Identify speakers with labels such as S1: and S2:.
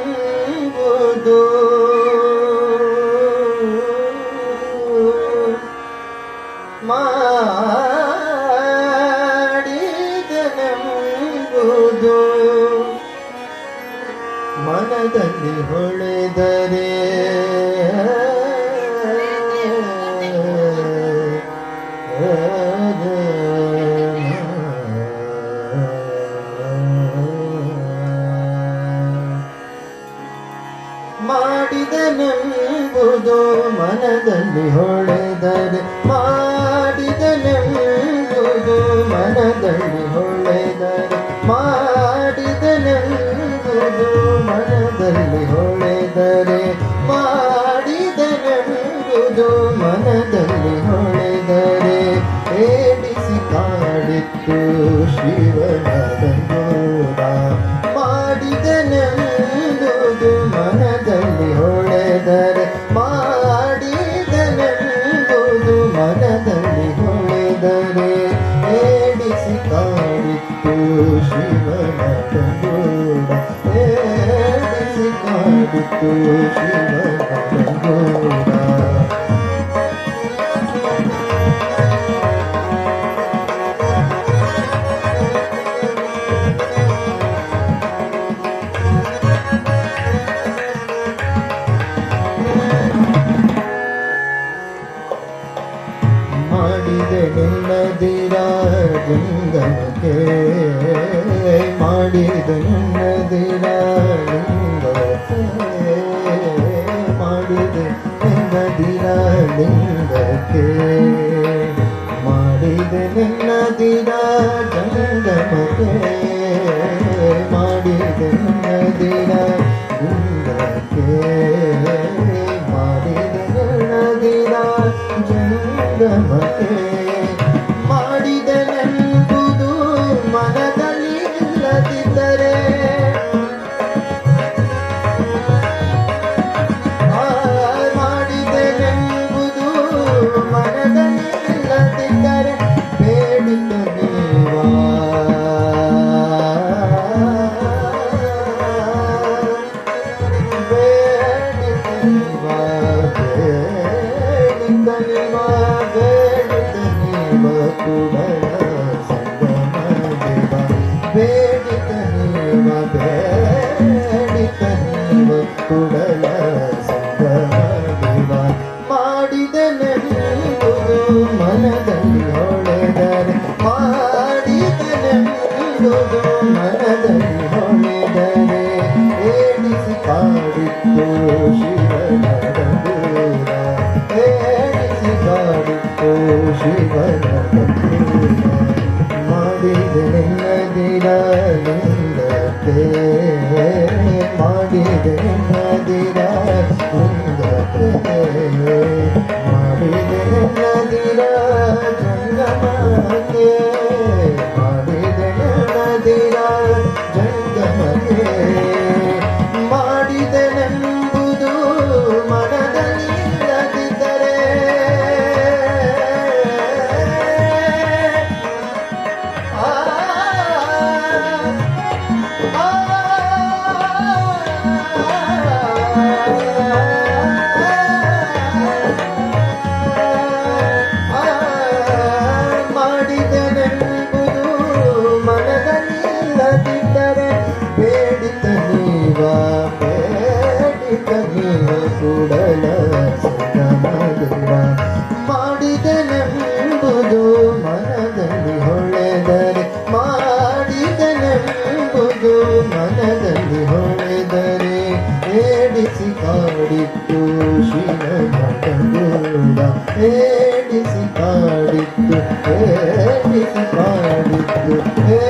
S1: ಮಾಡಿದನೆಂಬುದು ಮಾಡಿದನೆಂಬುದು ಮನದಲ್ಲಿ ಹೊಳೆದರೆ ಮನದಲ್ಲಿ ಹೊಳೆದರೆ ಮಾಡಿದನೆಂಬುದು ಮನದಲ್ಲಿ ಹೊಳೆದರೆ ಮಾಡಿದನೆಂಬುದು ಮನದಲ್ಲಿ ಹೊಳೆದರೆ ಮಾಡಿದನೆಂಬುದು ಮನದಲ್ಲಿ ಹೊಳೆದರೆ ಏಡಿಸಿ ಕಾಡಿತ್ತು ಶಿವನ எங்களுக்கு மாடிது மாடிது நதிராளுங்களுக்கு மாடிது நதிரா ஜங்கமகே மாடிது நதிரா உங்களுக்கு மாடிது நதிரா ஜங்கமகே ಬೇಡಿದ ನೀವ ಬೇಡಿದ ನೀವ ಕುಡಲ ಸಂಗಮ ದೇವ ಮಾಡಿದನೆಂಬುದು ಮನದಲ್ಲಿ ಹೊಳೆದರೆ ಏಡಿಸಿ ಕಾಡಿತ್ತು ಶಿವನ ಕೂಡಲ ಸಂಗಮದೇವ ಮಾಡಿದನೆಂಬುದು ಮನದಲ್ಲಿ ಹೊಳೆದರೆ ಮಾಡಿದನೆಂಬುದು ಮನದಲ್ಲಿ ಹೊಳೆದರೆ ಏಡಿಸಿ ಕಾಡಿತ್ತು ಶಿವನ ಗಂಗೂರ ಏಡಿಸಿ ಕಾಡಿತ್ತು ಏಡಿಸಿ ಕಾಡಿತ್ತು ಏ